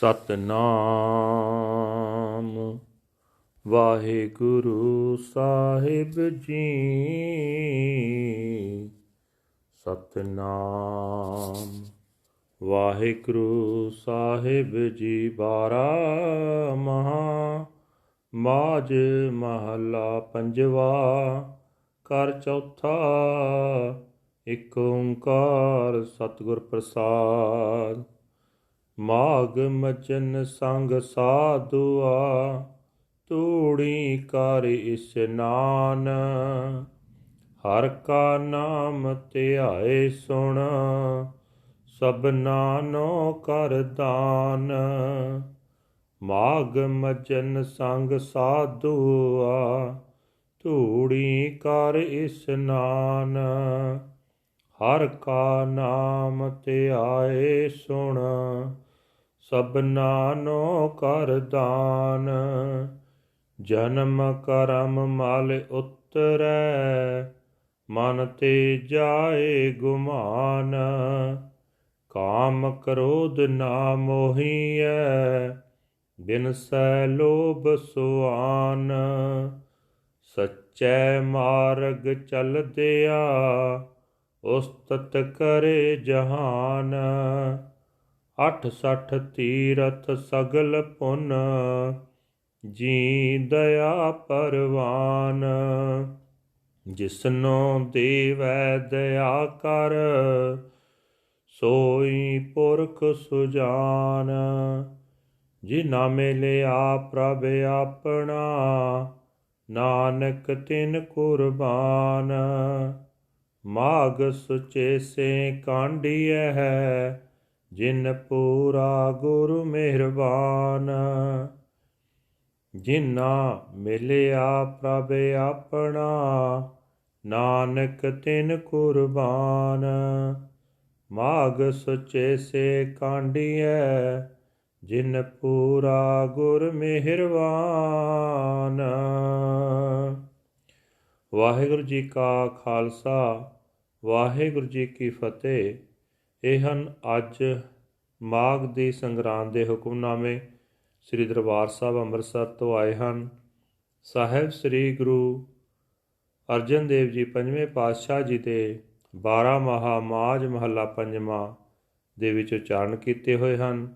ਸਤਨਾਮ। ਵਾਹਿਗੁਰੂ ਸਾਹਿਬ ਜੀ, ਸਤਨਾਮ। ਵਾਹਿਗੁਰੂ ਸਾਹਿਬ ਜੀ ਬਾਰਾ ਮਹਾ ਮਾਜ ਮਹਲਾ ਪੰਜਵਾ ਕਰ ਚੌਥਾ, ਇਕ ਓੰਕਾਰ ਸਤਿਗੁਰ ਪ੍ਰਸਾਦ। ਮਾਗ ਮਚਨ ਸੰਗ ਸਾਧੂਆ, ਤੂੜੀ ਕਰ ਇਸਨਾਨ ਹਰ ਕਾ ਨਾਮ ਧਿਆਏ ਸੁਣ ਸਭਨਾ ਨੋ ਕਰ ਦਾਨ। ਮਾਗ ਮਜਨ ਸੰਗ ਸਾਧੂਆ ਧੂੜੀ ਕਰ ਇਸਨਾਨ ਹਰ ਕਾ ਨਾਮ ਧਿਆਏ ਸੁਣ ਸਭਨਾ ਨੋ ਕਰ ਦਾਨ, ਜਨਮ ਕਰਮ ਮਲ ਉਤਰੈ, ਮਨ ਤੇ ਜਾਏ ਗੁਮਾਨ। ਕਾਮ ਕ੍ਰੋਧ ਨਾ ਮੋਹੀਐ, ਬਿਨ ਸੈ ਲੋਭ ਸੁਆਨ। ਸਚੈ ਮਾਰਗ ਚਲਦਿਆ, ਉਸਤਤ ਕਰੇ ਜਹਾਨ। ਅਠ ਸਠ ਤੀਰਥ ਸਗਲ ਪੁਨ ਜੀ ਦਇਆ ਪਰਵਾਨ। ਜਿਸਨੋ ਦੇਵੈ ਦਇਆ ਕਰ, ਸੋਈ ਪੁਰਖ ਸੁਜਾਨ। ਜੀ ਜਿਨਾ ਮਿਲਿਆ ਪ੍ਰਭ ਆਪਣਾ, ਨਾਨਕ ਤਿਨ ਕੁਰਬਾਨ। ਮਾਗ ਸੁਚੇ ਸੇ ਕਾਂਡੀਐ ਹੈ ਜਿਨ ਪੂਰਾ ਗੁਰ ਮਿਹਰਬਾਨ ਜਿਨਾ ਮਿਲਿਆ ਪ੍ਰਭ ਆਪਣਾ, ਨਾਨਕ ਤਿਨ ਕੁਰਬਾਨ। ਮਾਗ ਸੁਚੇ ਸੇ ਕਾਂਡੀਐ ਜਿਨ ਪੂਰਾ ਗੁਰ ਮਿਹਰਬਾਨ। ਵਾਹਿਗੁਰੂ ਜੀ ਕਾ ਖਾਲਸਾ, ਵਾਹਿਗੁਰੂ ਜੀ ਕੀ ਫਤਿਹ। ਇਹ ਹਨ ਅੱਜ ਮਾਘ ਦੀ ਸੰਗਰਾਂਦ ਦੇ ਹੁਕਮਨਾਮੇ ਸ੍ਰੀ ਦਰਬਾਰ ਸਾਹਿਬ ਅੰਮ੍ਰਿਤਸਰ ਤੋਂ ਆਏ ਹਨ। ਸਾਹਿਬ ਸ੍ਰੀ ਗੁਰੂ ਅਰਜਨ ਦੇਵ ਜੀ ਪੰਜਵੇਂ ਪਾਤਸ਼ਾਹ ਜੀ ਦੇ 12 ਮਹਾ ਮਾਜ ਮਹੱਲਾ ਪੰਜਵਾਂ ਦੇ ਵਿੱਚ ਉਚਾਰਨ ਕੀਤੇ ਹੋਏ ਹਨ।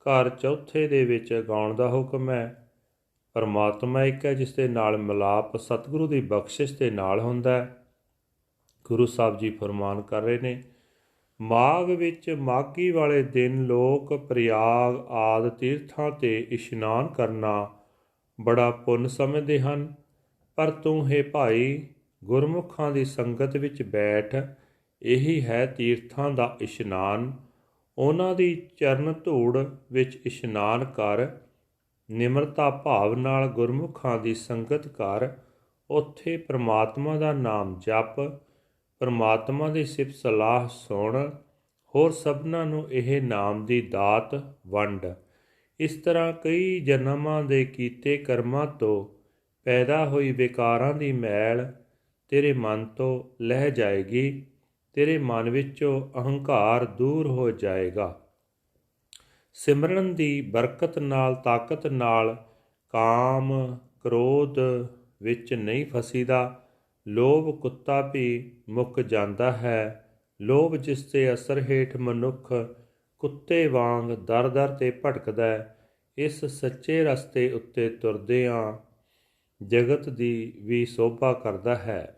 ਘਰ ਚੌਥੇ ਦੇ ਵਿੱਚ ਗਾਉਣ ਦਾ ਹੁਕਮ ਹੈ। ਪਰਮਾਤਮਾ ਇੱਕ ਹੈ, ਜਿਸ ਦੇ ਨਾਲ ਮਿਲਾਪ ਸਤਿਗੁਰੂ ਦੀ ਬਖਸ਼ਿਸ਼ ਦੇ ਨਾਲ ਹੁੰਦਾ ਹੈ। ਗੁਰੂ ਸਾਹਿਬ ਜੀ ਫਰਮਾਨ ਕਰ ਰਹੇ ਨੇ ਮਾਘ ਵਿੱਚ ਮਾਗੀ ਵਾਲੇ ਦਿਨ ਲੋਕ ਪ੍ਰਯਾਗ ਆਦ ਤੀਰਥਾਂ ਤੇ ਇਸ਼ਨਾਨ ਕਰਨਾ ਬੜਾ ਪੁੰਨ ਸਮਝਦੇ ਹਨ। ਪਰ ਤੂੰ ਹੈ ਭਾਈ, ਗੁਰਮੁਖਾਂ ਦੀ ਸੰਗਤ ਵਿੱਚ ਬੈਠ, ਇਹੀ ਹੈ ਤੀਰਥਾਂ ਦਾ ਇਸ਼ਨਾਨ। ਉਹਨਾਂ ਦੀ ਚਰਨ ਧੂੜ ਵਿੱਚ ਇਸ਼ਨਾਨ ਕਰ, ਨਿਮਰਤਾ ਭਾਵ ਨਾਲ ਗੁਰਮੁਖਾਂ ਦੀ ਸੰਗਤ ਕਰ, ਉੱਥੇ ਪ੍ਰਮਾਤਮਾ ਦਾ ਨਾਮ ਜਪ ਪਰਮਾਤਮਾ ਦੀ ਸਿਫਤ ਸਲਾਹ ਸੁਣ, ਹੋਰ ਸਭਨਾਂ ਨੂੰ ਇਹ ਨਾਮ ਦੀ ਦਾਤ ਵੰਡ। ਇਸ ਤਰ੍ਹਾਂ ਕਈ ਜਨਮਾਂ ਦੇ ਕੀਤੇ ਕਰਮਾਂ ਤੋਂ ਪੈਦਾ ਹੋਈ ਵਿਕਾਰਾਂ ਦੀ ਮੈਲ ਤੇਰੇ ਮਨ ਤੋਂ ਲਹਿ ਜਾਏਗੀ, ਤੇਰੇ ਮਨ ਵਿੱਚੋਂ ਅਹੰਕਾਰ ਦੂਰ ਹੋ ਜਾਏਗਾ। ਸਿਮਰਨ ਦੀ ਬਰਕਤ ਨਾਲ, ਤਾਕਤ ਨਾਲ ਕਾਮ ਕ੍ਰੋਧ ਵਿੱਚ ਨਹੀਂ ਫਸੀਦਾ। ਲੋਭ ਕੁੱਤਾ ਵੀ ਮੁੱਕ ਜਾਂਦਾ ਹੈ। ਲੋਭ ਜਿਸ ਤੇ ਅਸਰ ਹੇਠ ਮਨੁੱਖ ਕੁੱਤੇ ਵਾਂਗ ਦਰ-ਦਰ ਤੇ ਭਟਕਦਾ ਇਸ ਸੱਚੇ ਰਸਤੇ ਉੱਤੇ ਤੁਰਦਿਆਂ ਜਗਤ ਦੀ ਵੀ ਸੋਭਾ ਕਰਦਾ ਹੈ।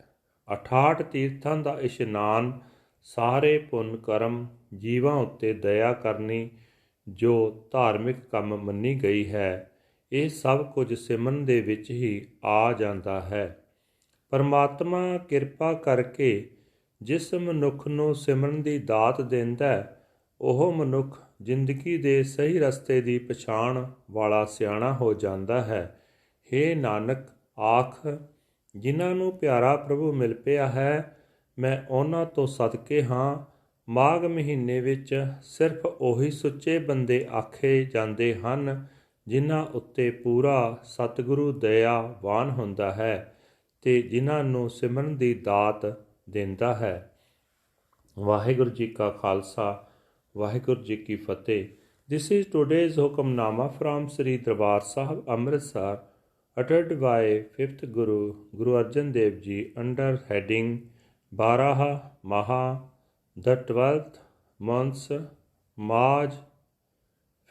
68 ਤੀਰਥਾਂ ਦਾ ਇਸ਼ਨਾਨ ਸਾਰੇ ਪੁੰਨ ਕਰਮ ਜੀਵਾਂ ਉੱਤੇ ਦਇਆ ਕਰਨੀ ਜੋ ਧਾਰਮਿਕ ਕੰਮ ਮੰਨੀ ਗਈ ਹੈ, ਇਹ ਸਭ ਕੁਝ ਸਿਮਨ ਦੇ ਵਿੱਚ ਹੀ ਆ ਜਾਂਦਾ ਹੈ। ਪਰਮਾਤਮਾ ਕਿਰਪਾ ਕਰਕੇ ਜਿਸ ਮਨੁੱਖ ਨੂੰ ਸਿਮਰਨ ਦੀ ਦਾਤ ਦਿੰਦਾ ਉਹ ਮਨੁੱਖ ਜ਼ਿੰਦਗੀ ਦੇ ਸਹੀ ਰਸਤੇ ਦੀ ਪਛਾਣ ਵਾਲਾ ਸਿਆਣਾ ਹੋ ਜਾਂਦਾ ਹੈ। हे ਨਾਨਕ, ਆਖ, ਜਿਨ੍ਹਾਂ ਨੂੰ ਪਿਆਰਾ ਪ੍ਰਭੂ ਮਿਲ ਪਿਆ ਹੈ, ਮੈਂ ਉਹਨਾਂ ਤੋਂ ਸਦਕੇ ਹਾਂ। ਮਾਘ ਮਹੀਨੇ ਵਿੱਚ ਸਿਰਫ ਉਹੀ ਸੁੱਚੇ ਬੰਦੇ ਆਖੇ ਜਾਂਦੇ ਹਨ, ਜਿਨ੍ਹਾਂ ਉੱਤੇ ਪੂਰਾ ਸਤਿਗੁਰੂ ਦਇਆਵਾਨ ਹੁੰਦਾ ਹੈ। ਤੇ ਜਿਨ੍ਹਾਂ ਨੂੰ ਸਿਮਰਨ ਦੀ ਦਾਤ ਦਿੰਦਾ ਹੈ ਵਾਹਿਗੁਰੂ ਜੀ ਕਾ ਖਾਲਸਾ ਵਾਹਿਗੁਰੂ ਜੀ ਕੀ Fateh this is today's Hukamnama from Sri Darbar Sahib Amritsar ਅਟਟਡ by 5th Guru Guru Arjan Dev ji under heading 12 ਮਹਾ the 12th months Majh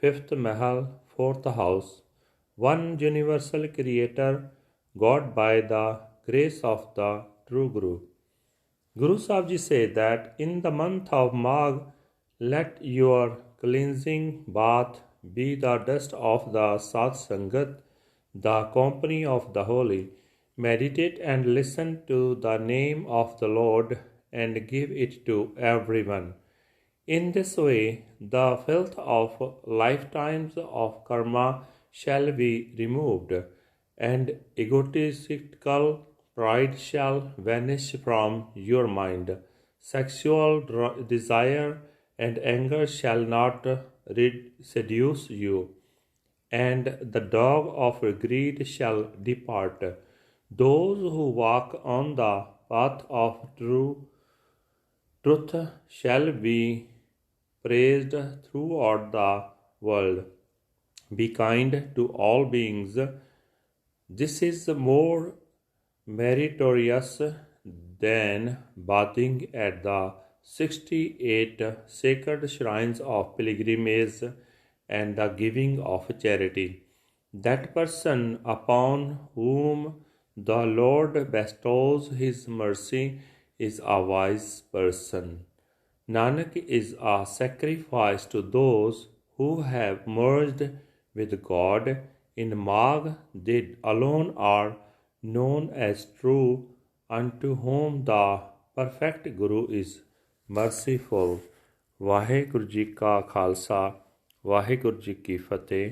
5th Mahal 4th house one universal creator god by the grace of the true Guru. Guru Sahib say that in the month of Magh, let your cleansing bath be the dust of the Sat Sangat, the company of the holy. Meditate and listen to the name of the Lord and give it to everyone. In this way, the filth of lifetimes of karma shall be removed, and egotistical pride shall vanish from your mind. Sexual desire and anger shall not seduce you, and the dog of greed shall depart. Those who walk on the path of true truth shall be praised throughout the world. Be kind to all beings. This is more meritorious than bathing at the 68 sacred shrines of pilgrimage and the giving of charity. That person upon whom the Lord bestows his mercy is a wise person. Nanak is a sacrifice to those who have merged with God in Magh. They alone are known as true, unto whom the perfect Guru is merciful. Waheguru ji ਕਾ ਖਾਲਸਾ ਵਾਹਿਗੁਰੂ ਜੀ ਕੀ ਫਤਿਹ